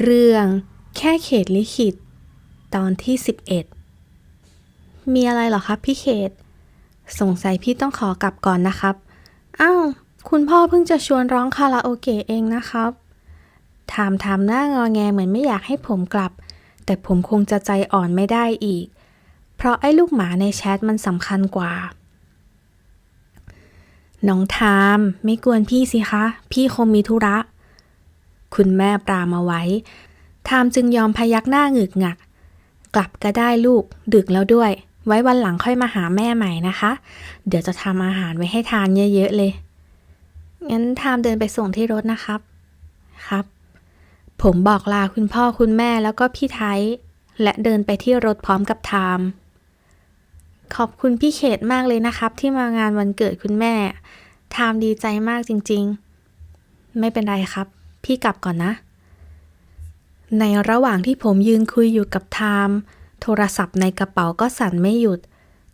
เรื่องแค่เขตลิขิต ตอนที่ 11 มีอะไรหรอครับพี่เขต สงสัยพี่ต้องขอกลับก่อนนะครับ อ้าว คุณพ่อเพิ่งจะชวนร้องคาราโอเกะเองนะครับ ถามถามหน้างอแงเหมือนไม่อยากให้ผมกลับ แต่ผมคงจะใจอ่อนไม่ได้อีก เพราะไอ้ลูกหมาในแชทมันสำคัญกว่า น้องทาม ไม่กวนพี่สิคะ พี่คงมีธุระ คุณแม่ปรามเอาไว้ทามจึงยอมพยักหน้าหงึกงัก กลับก็ได้ลูกดึกแล้วด้วย ไว้วันหลังค่อยมาหาแม่ใหม่นะคะ เดี๋ยวจะทำอาหารไว้ให้ทานเยอะๆเลย งั้นทามเดินไปส่งที่รถนะครับ ครับ ผมบอกลาคุณพ่อคุณแม่แล้วก็พี่ไทย และเดินไปที่รถพร้อมกับทาม ขอบคุณพี่เขตมากเลยนะครับ ที่มางานวันเกิดคุณแม่ ทามดีใจมากจริงๆ ไม่เป็นไรครับ พี่กลับก่อนนะ ในระหว่างที่ผมยืนคุยอยู่กับไทม์โทรศัพท์ในกระเป๋าก็สั่นไม่หยุด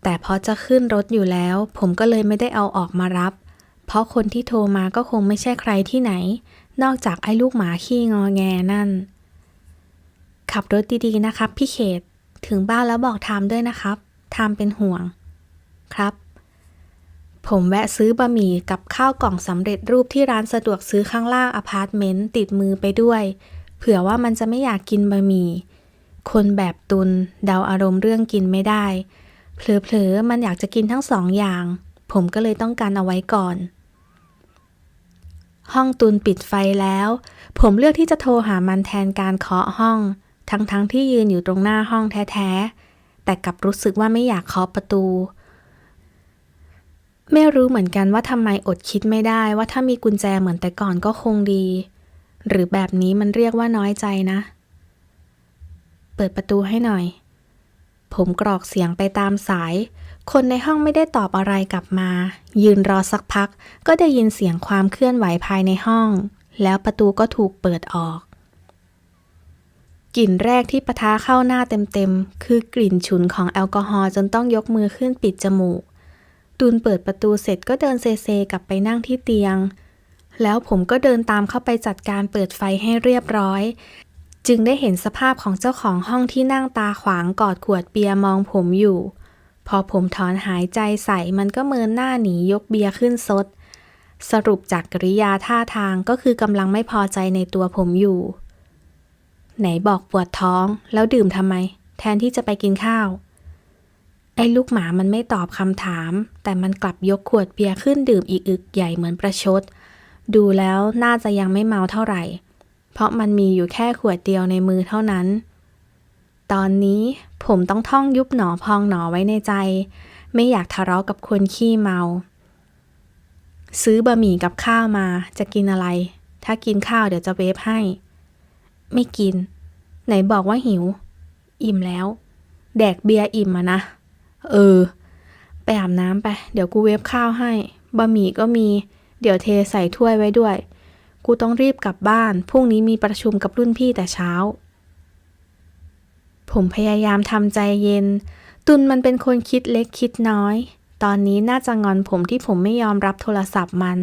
แต่พอจะขึ้นรถอยู่แล้ว ผมก็เลยไม่ได้เอาออกมารับ เพราะคนที่โทรมาก็คงไม่ใช่ใครที่ไหน นอกจากไอ้ลูกหมาขี้งอแงนั่น ขับรถดีๆนะครับ พี่เขต ถึงบ้านแล้วบอกไทม์ด้วยนะครับไทม์เป็นห่วง ครับ ผมแวะซื้อบะหมี่กับข้าวกล่องสำเร็จรูปที่ร้านสะดวกซื้อข้างล่างอพาร์ตเมนต์ติดมือไปด้วย เผื่อว่ามันจะไม่อยากกินบะหมี่ คนแบบตุนเดาอารมณ์เรื่องกินไม่ได้ เผลอๆมันอยากจะกินทั้งสองอย่าง ผมก็เลยต้องการเอาไว้ก่อน ห้องตุนปิดไฟแล้ว ผมเลือกที่จะโทรหามันแทนการเคาะห้อง ทั้งๆทที่ยืนอยู่ตรงหน้าห้องแท้ๆแต่กลับรู้สึกว่าไม่อยากเคาะประตู ไม่รู้เหมือนกันว่าทำไมอดคิดไม่ได้ว่าถ้ามีกุญแจเหมือนแต่ก่อนก็คงดี หรือแบบนี้มันเรียกว่าน้อยใจนะ เปิดประตูให้หน่อย ผมกรอกเสียงไปตามสาย คนในห้องไม่ได้ตอบอะไรกลับมา ยืนรอสักพัก ก็ได้ยินเสียงความเคลื่อนไหวภายในห้อง แล้วประตูก็ถูกเปิดออก กลิ่นแรกที่ปะทะเข้าหน้าเต็มๆคือกลิ่นฉุนของแอลกอฮอล์จนต้องยกมือขึ้นปิดจมูก ตูนเปิดประตูเสร็จก็เดินเซเซกลับไปนั่งที่เตียง แล้วผมก็เดินตามเข้าไปจัดการเปิดไฟให้เรียบร้อย จึงได้เห็นสภาพของเจ้าของห้องที่นั่งตาขวางกอดขวดเบียร์มองผมอยู่ พอผมถอนหายใจใส่มันก็เมินหน้าหนียกเบียร์ขึ้นซด สรุปจากกริยาท่าทางก็คือกำลังไม่พอใจในตัวผมอยู่ ไหนบอกปวดท้องแล้วดื่มทำไม แทนที่จะไปกินข้าว ไอ้ลูกหมามันไม่ตอบคำถาม แต่มันกลับยกขวดเบียร์ขึ้นดื่มอีกอึกใหญ่เหมือนประชด ดูแล้วน่าจะยังไม่เมาเท่าไหร่ เพราะมันมีอยู่แค่ขวดเดียวในมือเท่านั้น ตอนนี้ผมต้องท่องยุบหนอพองหนอไว้ในใจ ไม่อยากทะเลาะกับคนขี้เมา ซื้อบะหมี่กับข้าวมาจะกินอะไร ถ้ากินข้าวเดี๋ยวจะเวฟให้ ไม่กิน ไหนบอกว่าหิว อิ่มแล้ว แดกเบียร์อิ่มอะนะ เออ ไปอาบน้ำไป เดี๋ยวกูเวฟข้าวให้ บะหมี่ก็มี เดี๋ยวเทใส่ถ้วยไว้ด้วย กูต้องรีบกลับบ้าน พรุ่งนี้มีประชุมกับรุ่นพี่แต่เช้า ผมพยายามทำใจเย็น ตุนมันเป็นคนคิดเล็กคิดน้อย ตอนนี้น่าจะงอนผมที่ผมไม่ยอมรับโทรศัพท์มัน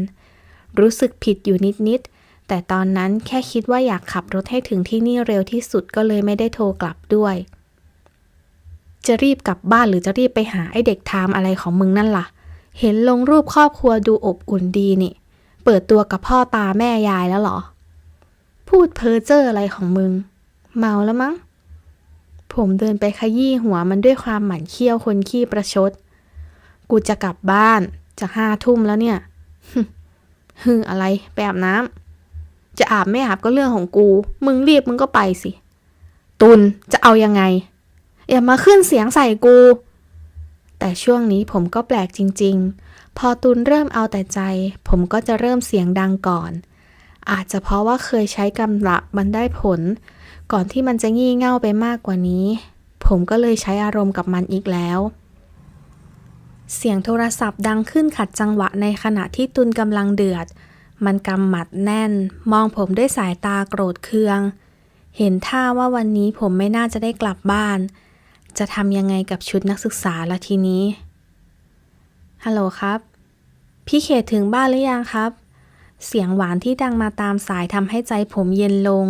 รู้สึกผิดอยู่นิด ๆ แต่ตอนนั้นแค่คิดว่าอยากขับรถให้ถึงที่นี่เร็วที่สุดก็เลยไม่ได้โทรกลับด้วย จะรีบกลับบ้านหรือจะรีบไปหาไอ้เด็กทามอะไรของมึงนั่นล่ะ เห็นลงรูปครอบครัวดูอบอุ่นดีนี่ เปิดตัวกับพ่อตาแม่ยายแล้วเหรอ พูดเพ้อเจ้ออะไรของมึง เมาแล้วมั้ง ผมเดินไปขยี้หัวมันด้วยความหมั่นเคี้ยวคนขี้ประชด กูจะกลับบ้านจะห้าทุ่มแล้วเนี่ยฮึอะไรไปอาบน้ำจะอาบไม่อาบก็เรื่องของกู มึงรีบมึงก็ไปสิ ตุนจะเอายังไง อย่ามาขึ้นเสียงใส่กู แต่ช่วงนี้ผมก็แปลกจริง ๆ พอตุนเริ่มเอาแต่ใจ ผมก็จะเริ่มเสียงดังก่อน อาจจะเพราะว่าเคยใช้กำลังมันได้ผล ก่อนที่มันจะงี่เง่าไปมากกว่านี้ ผมก็เลยใช้อารมณ์กับมันอีกแล้ว เสียงโทรศัพท์ดังขึ้นขัดจังหวะในขณะที่ตุนกำลังเดือด มันกำหมัดแน่น มองผมด้วยสายตาโกรธเคือง เห็นท่าว่าวันนี้ผมไม่น่าจะได้กลับบ้าน จะทำยังไงกับชุดนักศึกษาละทีนี้ ฮัลโหลครับ พี่เขตถึงบ้านหรือยังครับ เสียงหวานที่ดังมาตามสายทำให้ใจผมเย็นลง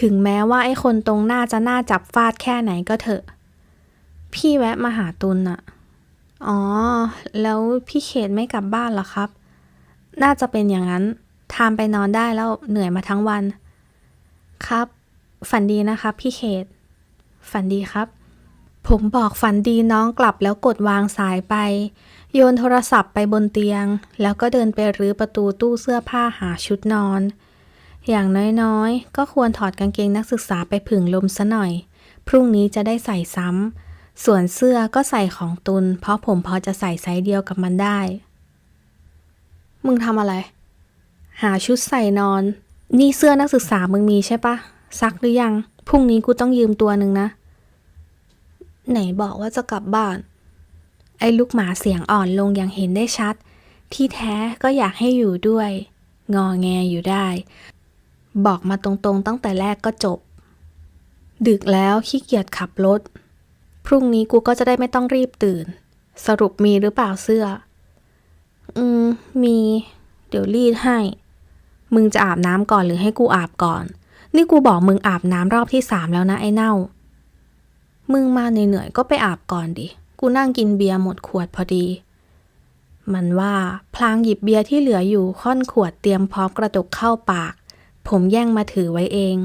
ถึงแม้ว่าไอ้คนตรงหน้าจะหน้าจับฟาดแค่ไหนก็เถอะ พี่แวะมาหาตุลน่ะ อ๋อ แล้วพี่เขตไม่กลับบ้านหรอครับ น่าจะเป็นอย่างนั้น ทามไปนอนได้แล้วเหนื่อยมาทั้งวัน ครับ ฝันดีนะครับ พี่เขต ฝันดีครับ ผมบอกฝันดีน้องกลับแล้วกดวางสายไป โยนโทรศัพท์ไปบนเตียง แล้วก็เดินไปรื้อประตูตู้เสื้อผ้าหาชุดนอน อย่างน้อยๆ ก็ควรถอดกางเกงนักศึกษาไปผึ่งลมซะหน่อย พรุ่งนี้จะได้ใส่ซ้ำ ส่วนเสื้อก็ใส่ของตุน เพราะผมพอจะใส่ไซส์เดียวกับมันได้ มึงทำอะไร หาชุดใส่นอน นี่เสื้อนักศึกษามึงมีใช่ปะซักหรือยัง พรุ่งนี้กูต้องยืมตัวหนึ่งนะ ไหนบอกว่าจะกลับบ้าน ไอ้ลูกหมาเสียงอ่อนลงอย่างเห็นได้ชัด ที่แท้ก็อยากให้อยู่ด้วย งอแงอยู่ได้ บอกมาตรงๆตั้งแต่แรกก็จบ ดึกแล้วขี้เกียจขับรถ พรุ่งนี้กูก็จะได้ไม่ต้องรีบตื่น สรุปมีหรือเปล่าเสื้อ อืม มี เดี๋ยวรีดให้ มึงจะอาบน้ำก่อนหรือให้กูอาบก่อน นี่กูบอกมึงอาบน้ำรอบที่สามแล้วนะไอ้เน่า มึงมาเหนื่อยๆก็ไปอาบก่อนดิ กูนั่งกินเบียร์หมดขวดพอดี มันว่าพลางหยิบเบียร์ที่เหลืออยู่ค่อนขวดเตรียมพร้อมกระดกเข้าปาก ผมแย่งมาถือไว้เอง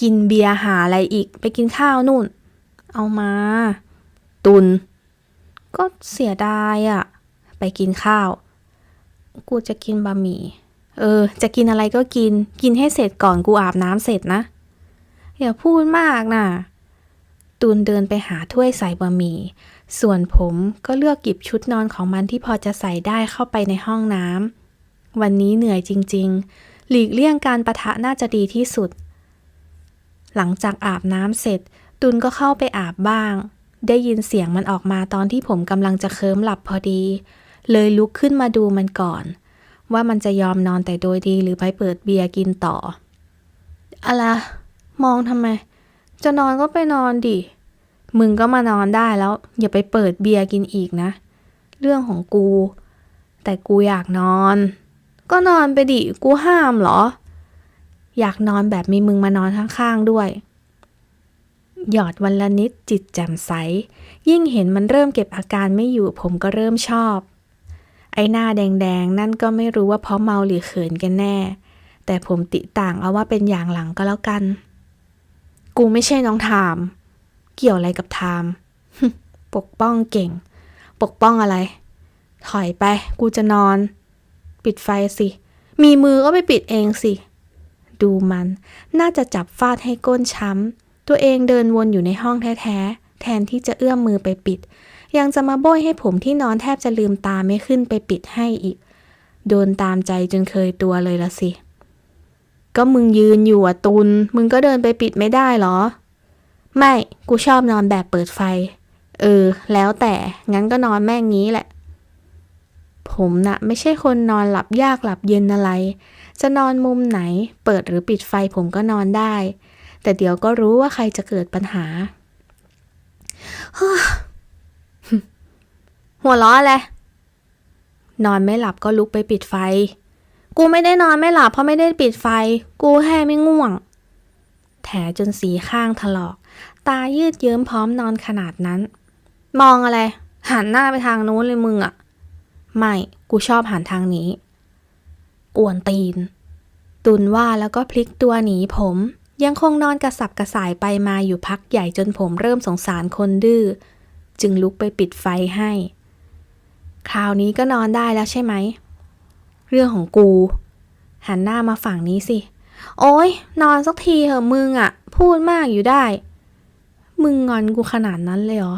กินเบียร์หาอะไรอีกไปกินข้าวนู่น เอามา ตุน ก็เสียดายอะ่ะ ไปกินข้าว กูจะกินบะหมี่ เออ จะกินอะไรก็กิน กินให้เสร็จก่อนกูอาบน้ำเสร็จนะ อย่าพูดมากนะ ตูนเดินไปหาถ้วยใส่บะหมี่ ส่วนผมก็เลือกหยิบชุดนอนของมันที่พอจะใส่ได้เข้าไปในห้องน้ำ วันนี้เหนื่อยจริง ๆ หลีกเลี่ยงการประทะน่าจะดีที่สุด หลังจากอาบน้ำเสร็จ ตุนก็เข้าไปอาบบ้าง ได้ยินเสียงมันออกมาตอนที่ผมกำลังจะเคลิ้มหลับพอดี เลยลุกขึ้นมาดูมันก่อน ว่ามันจะยอมนอนแต่โดยดีหรือไปเปิดเบียร์กินต่อ อะไร มองทำไม จะนอนก็ไปนอนดิ มึงก็มานอนได้แล้ว อย่าไปเปิดเบียร์กินอีกนะ เรื่องของกู แต่กูอยากนอน ก็นอนไปดิ กูห้ามเหรอ อยากนอนแบบมีมึงมานอนข้างๆด้วย หยอดวันละนิดจิตแจ่มใส ยิ่งเห็นมันเริ่มเก็บอาการไม่อยู่ผมก็เริ่มชอบ ไอ้หน้าแดงๆ นั่นก็ไม่รู้ว่าเพราะเมาหรือเขินกันแน่ แต่ผมติต่างเอาว่าเป็นอย่างหลังก็แล้วกัน กูไม่ใช่น้องทาม เกี่ยวอะไรกับทาม ปกป้องเก่ง ปกป้องอะไร ถอยไป กูจะนอน ปิดไฟสิ มีมือก็ไปปิดเองสิ ดูมัน น่าจะจับฟาดให้ก้นช้ำ ตัวเองเดินวนอยู่ในห้องแท้ๆ แทนที่จะเอื้อมมือไปปิด ยังจะมาโบยให้ผมที่นอนแทบจะลืมตาไม่ขึ้นไปปิดให้อีก โดนตามใจจนเคยตัวเลยละสิ ก็มึงยืนอยู่อะตุน มึงก็เดินไปปิดไม่ได้เหรอ ไม่ กูชอบนอนแบบเปิดไฟ เออ แล้วแต่ งั้นก็นอนแม่งงี้แหละ ผมน่ะ ไม่ใช่คนนอนหลับยากหลับเย็นอะไร จะนอนมุมไหน เปิดหรือปิดไฟผมก็นอนได้ แต่เดี๋ยวก็รู้ว่าใครจะเกิดปัญหา หัวล้ออะไรนอนไม่หลับก็ลุกไปปิดไฟ กูไม่ได้นอนไม่หลับเพราะไม่ได้ปิดไฟ กูแค่ไม่ง่วง แถจนสีข้างถลอก ตายืดเยิ้มพร้อมนอนขนาดนั้น มองอะไร หันหน้าไปทางนู้นเลยมึงอะไม่ กูชอบหันทางนี้ กวนตีน ตุนว่าแล้วก็พลิกตัวหนีผม ยังคงนอนกระสับกระส่ายไปมาอยู่พักใหญ่จนผมเริ่มสงสารคนดื้อ จึงลุกไปปิดไฟให้ คราวนี้ก็นอนได้แล้วใช่ไหม เรื่องของกู หันหน้ามาฝั่งนี้สิ โอ้ยนอนสักทีเหอะมึงอะพูดมากอยู่ได้ มึงงอนกูขนาดนั้นเลยเหรอ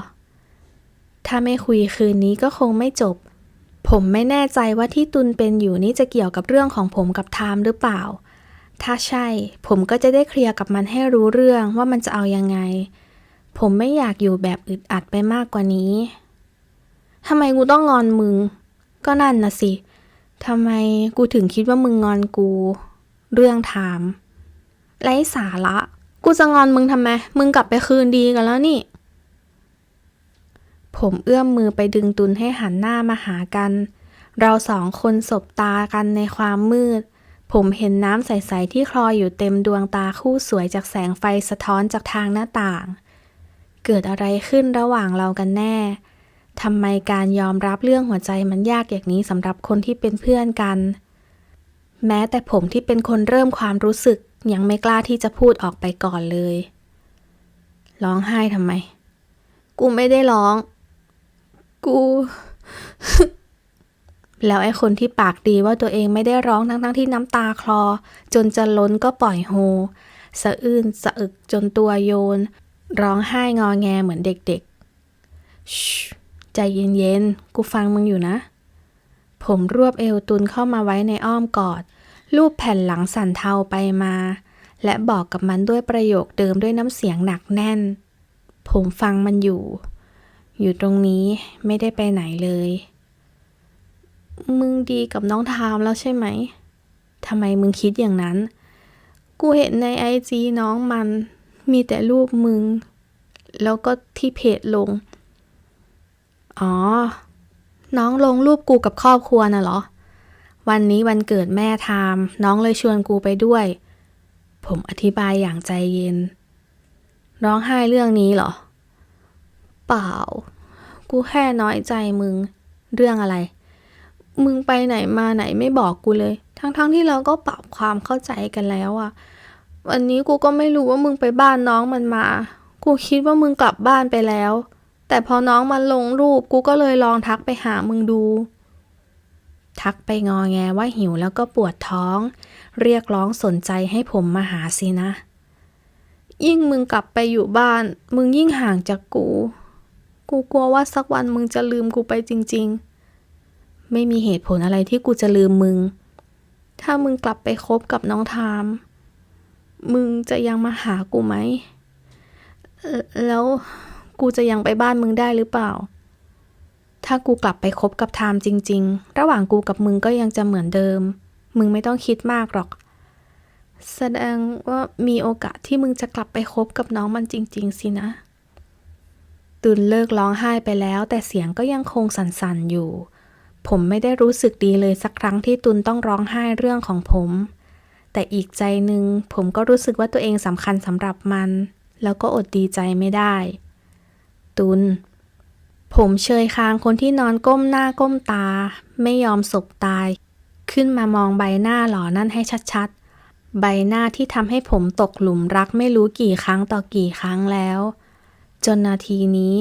ถ้าไม่คุยคืนนี้ก็คงไม่จบ ผมไม่แน่ใจว่าที่ตุนเป็นอยู่นี่จะเกี่ยวกับเรื่องของผมกับไทม์หรือเปล่า ถ้าใช่ ผมก็จะได้เคลียร์กับมันให้รู้เรื่องว่ามันจะเอายังไง ผมไม่อยากอยู่แบบอึดอัดไปมากกว่านี้ทำไมกูต้องงอนมึง ก็นั่นนะสิ ทำไมกูถึงคิดว่ามึงงอนกู เรื่องไทม์ไร้สาระ กูจะงอนมึงทำไม มึงกลับไปคืนดีกันแล้วนี่ ผมเอื้อมมือไปดึงตุนให้หันหน้ามาหากัน เราสองคนสบตากันในความมืด ผมเห็นน้ำใส ๆ ที่คลอยอยู่เต็มดวงตาคู่สวยจากแสงไฟสะท้อนจากทางหน้าต่าง เกิดอะไรขึ้นระหว่างเรากันแน่ ทำไมการยอมรับเรื่องหัวใจมันยากอย่างนี้สำหรับคนที่เป็นเพื่อนกัน แม้แต่ผมที่เป็นคนเริ่มความรู้สึกยังไม่กล้าที่จะพูดออกไปก่อนเลย ร้องไห้ทำไม กูไม่ได้ร้อง กู แล้วไอ้คนที่ปากดีว่าตัวเองไม่ได้ร้องทั้งๆที่น้ำตาคลอ จนจะล้นก็ปล่อยโฮสะอื้นสะอึกจนตัวโยน ร้องไห้งอแงเหมือนเด็กๆช ใจเย็นๆ กูฟังมึงอยู่นะ ผมรวบเอวตุนเข้ามาไว้ในอ้อมกอด รูปแผ่นหลังสั่นเทาไปมา และบอกกับมันด้วยประโยคเดิมด้วยน้ำเสียงหนักแน่น ผมฟังมันอยู่ อยู่ตรงนี้ไม่ได้ไปไหนเลย มึงดีกับน้องทามแล้วใช่ไหมทำไมมึงคิดอย่างนั้น กูเห็นในไอจีน้องมัน มีแต่รูปมึง แล้วก็ที่เพจลง อ๋อ น้องลงรูปกูกับครอบครัวน่ะเหรอ วันนี้วันเกิดแม่ทาม น้องเลยชวนกูไปด้วย ผมอธิบายอย่างใจเย็น ร้องไห้เรื่องนี้เหรอ เปล่า กูแค่น้อยใจมึง เรื่องอะไร มึงไปไหนมาไหนไม่บอกกูเลย ทั้งๆทที่เราก็ปรับความเข้าใจกันแล้วอะวันนี้กูก็ไม่รู้ว่ามึงไปบ้านน้องมันมา กูคิดว่ามึงกลับบ้านไปแล้ว แต่พอน้องมันลงรูปกูก็เลยลองทักไปหามึงดู ทักไปงอแงว่าหิวแล้วก็ปวดท้อง เรียกร้องสนใจให้ผมมาหาสินะ ยิ่งมึงกลับไปอยู่บ้าน มึงยิ่งห่างจากกู กูกลัวว่าสักวันมึงจะลืมกูไปจริง ๆ ไม่มีเหตุผลอะไรที่กูจะลืมมึง ถ้ามึงกลับไปคบกับน้องทาม มึงจะยังมาหากูไหมแล้ว กูจะยังไปบ้านมึงได้หรือเปล่า ถ้ากูกลับไปคบกับไทามจริง ๆ ระหว่างกูกับมึงก็ยังจะเหมือนเดิม มึงไม่ต้องคิดมากหรอก แสดงว่ามีโอกาสที่มึงจะกลับไปคบกับน้องมันจริง ๆ สินะตุนเลิกร้องไห้ไปแล้ว แต่เสียงก็ยังคงสั่นๆอยู่ ผมไม่ได้รู้สึกดีเลยสักครั้งที่ตุนต้องร้องไห้เรื่องของผม แต่อีกใจหนึ่งผมก็รู้สึกว่าตัวเองสำคัญสำหรับมัน แล้วก็อดดีใจไม่ได้ ตุนผมเชยคางคนที่นอนก้มหน้าก้มตา ไม่ยอมสบตาย ขึ้นมามองใบหน้าหล่อนั่นให้ชัดๆ ใบหน้าที่ทำให้ผมตกหลุมรักไม่รู้กี่ครั้งต่อกี่ครั้งแล้ว จนนาทีนี้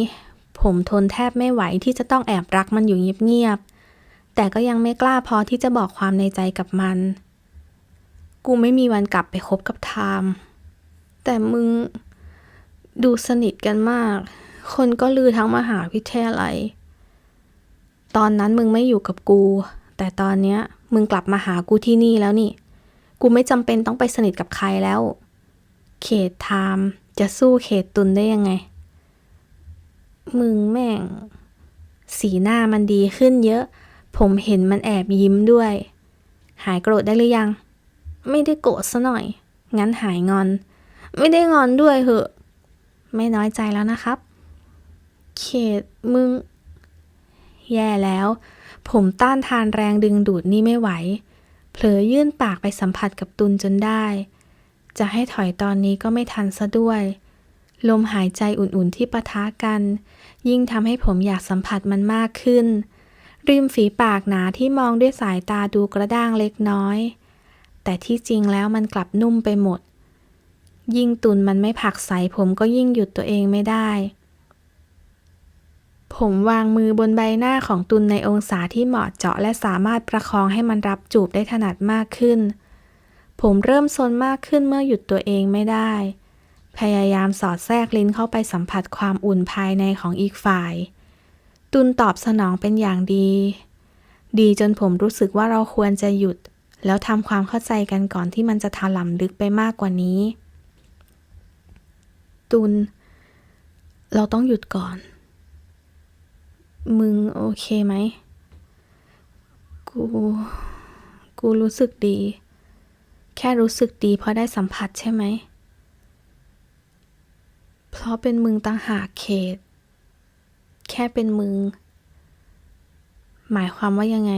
ผมทนแทบไม่ไหวที่จะต้องแอบรักมันอยู่เงียบๆ แต่ก็ยังไม่กล้าพอที่จะบอกความในใจกับมัน กูไม่มีวันกลับไปคบกับไทม์แต่มึงดูสนิทกันมาก คนก็ลือทั้งมหาวิทยาลัย ตอนนั้นมึงไม่อยู่กับกู แต่ตอนเนี้ยมึงกลับมาหากูที่นี่แล้วนี่ กูไม่จำเป็นต้องไปสนิทกับใครแล้ว เขตไทม์จะสู้เขตตุนได้ยังไง มึงแม่ง สีหน้ามันดีขึ้นเยอะ ผมเห็นมันแอบยิ้มด้วย หายโกรธได้หรือยัง ไม่ได้โกรธซะหน่อย งั้นหายงอน ไม่ได้งอนด้วยเหอะ ไม่น้อยใจแล้วนะครับ เขตมึง แย่แล้ว ผมต้านทานแรงดึงดูดนี่ไม่ไหว เผลอยื่นปากไปสัมผัสกับตุนจนได้ จะให้ถอยตอนนี้ก็ไม่ทันซะด้วย ลมหายใจอุ่นๆที่ปะทะกัน ยิ่งทำให้ผมอยากสัมผัสมันมากขึ้น ริมฝีปากหนาที่มองด้วยสายตาดูกระด้างเล็กน้อย แต่ที่จริงแล้วมันกลับนุ่มไปหมดยิ่งตุนมันไม่ผักใสผมก็ยิ่งหยุดตัวเองไม่ได้ ผมวางมือบนใบหน้าของตุนในองศาที่เหมาะเจาะและสามารถประคองให้มันรับจูบได้ถนัดมากขึ้น ผมเริ่มซนมากขึ้นเมื่อหยุดตัวเองไม่ได้ พยายามสอดแทรกลิ้นเข้าไปสัมผัสความอุ่นภายในของอีกฝ่าย ตุนตอบสนองเป็นอย่างดี ดีจนผมรู้สึกว่าเราควรจะหยุด แล้วทำความเข้าใจกันก่อนที่มันจะถล่มลึกไปมากกว่านี้ ตุนเราต้องหยุดก่อน มึงโอเคไหม กู กูรู้สึกดี แค่รู้สึกดีเพราะได้สัมผัสใช่ไหม เพราะเป็นมึงต่างหากเขต แค่เป็นมึง หมายความว่ายังไง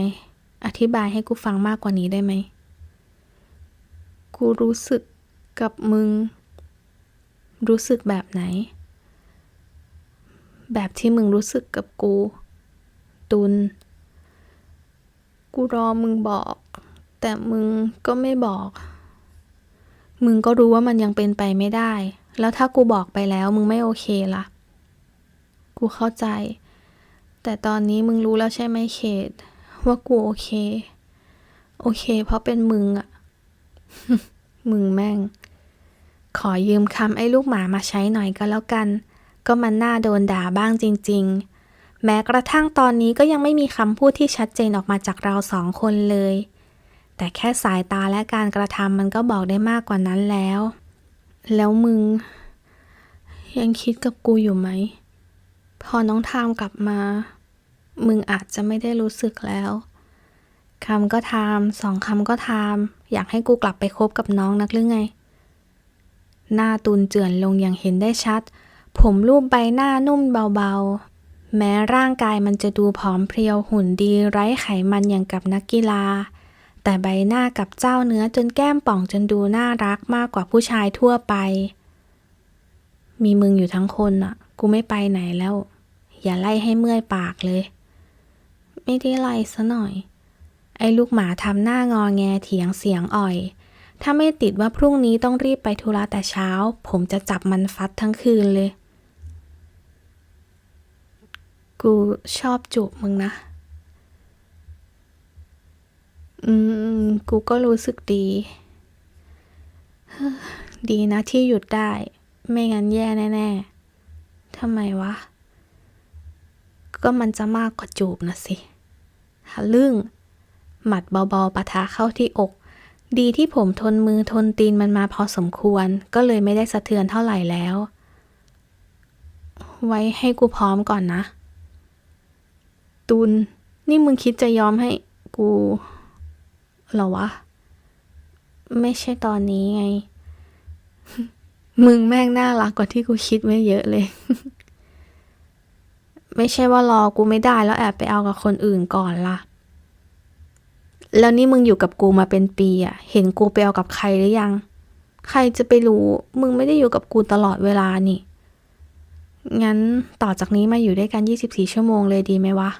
อธิบายให้กูฟังมากกว่านี้ได้ไหม กูรู้สึกกับมึง รู้สึกแบบไหน แบบที่มึงรู้สึกกับกู ตุน กูรอมึงบอก แต่มึงก็ไม่บอก มึงก็รู้ว่ามันยังเป็นไปไม่ได้ แล้วถ้ากูบอกไปแล้วมึงไม่โอเคล่ะ กูเข้าใจ แต่ตอนนี้มึงรู้แล้วใช่ไหมเขต ว่ากูโอเค โอเค เพราะเป็นมึงอะมึงแม่ง ขอยืมคำไอ้ลูกหมามาใช้หน่อยก็แล้วกัน ก็มันน่าโดนด่าบ้างจริง ๆ แม้กระทั่งตอนนี้ก็ยังไม่มีคำพูดที่ชัดเจนออกมาจากเราสองคนเลย แต่แค่สายตาและการกระทำมันก็บอกได้มากกว่านั้นแล้ว แล้วมึง ยังคิดกับกูอยู่ไหม พอน้องทามกลับมา มึงอาจจะไม่ได้รู้สึกแล้วคำก็ทามสองคำก็ทามอยากให้กูกลับไปคบกับน้องนักหรือไง หน้าตูนเจือนลงอย่างเห็นได้ชัด ผมรูปใบหน้านุ่มเบาๆ แม้ร่างกายมันจะดูผอมเพรียวหุ่นดีไร้ไขมันอย่างกับนักกีฬา แต่ใบหน้ากับเจ้าเนื้อจนแก้มป่องจนดูน่ารักมากกว่าผู้ชายทั่วไป มีมึงอยู่ทั้งคนอะกูไม่ไปไหนแล้ว อย่าไล่ให้เมื่อยปากเลย ไม่ได้ไล่ซะหน่อย ไอ้ลูกหมาทำหน้างอแงเถียงเสียงอ่อยถ้าไม่ติดว่าพรุ่งนี้ต้องรีบไปธุระแต่เช้า ผมจะจับมันฟัดทั้งคืนเลย กูชอบจูบมึงนะ อืม กูก็รู้สึกดี ดีนะที่หยุดได้ ไม่งั้นแย่แน่ๆทำไมวะ ก็มันจะมากกว่าจูบนะสิทะลึ่ง หมัดเบาๆปะทะเข้าที่อก ดีที่ผมทนมือทนตีนมันมาพอสมควร ก็เลยไม่ได้สะเทือนเท่าไหร่แล้ว ไว้ให้กูพร้อมก่อนนะ ตุนนี่มึงคิดจะยอมให้กูเหรอวะ ไม่ใช่ตอนนี้ไง มึงแม่งน่ารักกว่าที่กูคิดไว้เยอะเลย ไม่ใช่ว่ารอกูไม่ได้แล้วแอบไปเอากับคนอื่นก่อนล่ะ แล้วนี่มึงอยู่กับกูมาเป็นปีอะเห็นกูไปเอากับใครหรือยัง ใครจะไปรู้ มึงไม่ได้อยู่กับกูตลอดเวลานี่ งั้นต่อจากนี้มาอยู่ด้วยกัน 24 ชั่วโมงเลยดีไหมวะ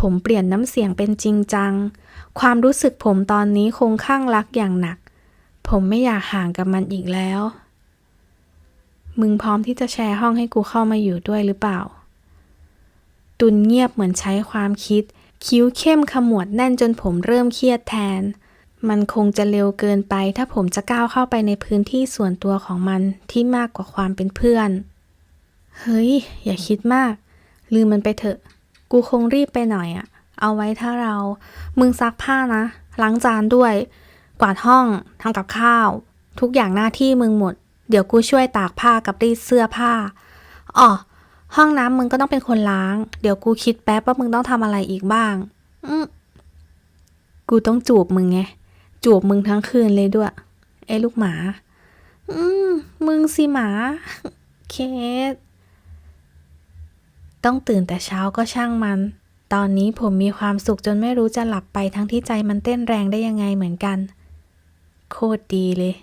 ผมเปลี่ยนน้ำเสียงเป็นจริงจัง ความรู้สึกผมตอนนี้คงข้างรักอย่างหนัก ผมไม่อยากห่างกับมันอีกแล้ว มึงพร้อมที่จะแชร์ห้องให้กูเข้ามาอยู่ด้วยหรือเปล่า ตุนเงียบเหมือนใช้ความคิด คิ้วเข้มขมวดแน่นจนผมเริ่มเครียดแทน มันคงจะเร็วเกินไป ถ้าผมจะก้าวเข้าไปในพื้นที่ส่วนตัวของมันที่มากกว่าความเป็นเพื่อน เฮ้ย อย่าคิดมาก ลืมมันไปเถอะ กูคงรีบไปหน่อยอะเอาไว้ถ้าเรา มึงซักผ้านะ ล้างจานด้วย กวาดห้องทำกับข้าว ทุกอย่างหน้าที่มึงหมด เดี๋ยวกูช่วยตากผ้ากับรีดเสื้อผ้าอ๋อห้องน้ำมึงก็ต้องเป็นคนล้าง เดี๋ยวกูคิดแป๊บว่ามึงต้องทำอะไรอีกบ้าง อืกูต้องจูบมึงไง จูบมึงทั้งคืนเลยด้วย ไอ้ลูกหมา อืม มึงสิหมา เคส ต้องตื่นแต่เช้าก็ช่างมัน ตอนนี้ผมมีความสุขจนไม่รู้จะหลับไปทั้งที่ใจมันเต้นแรงได้ยังไงเหมือนกัน โคตรดีเลย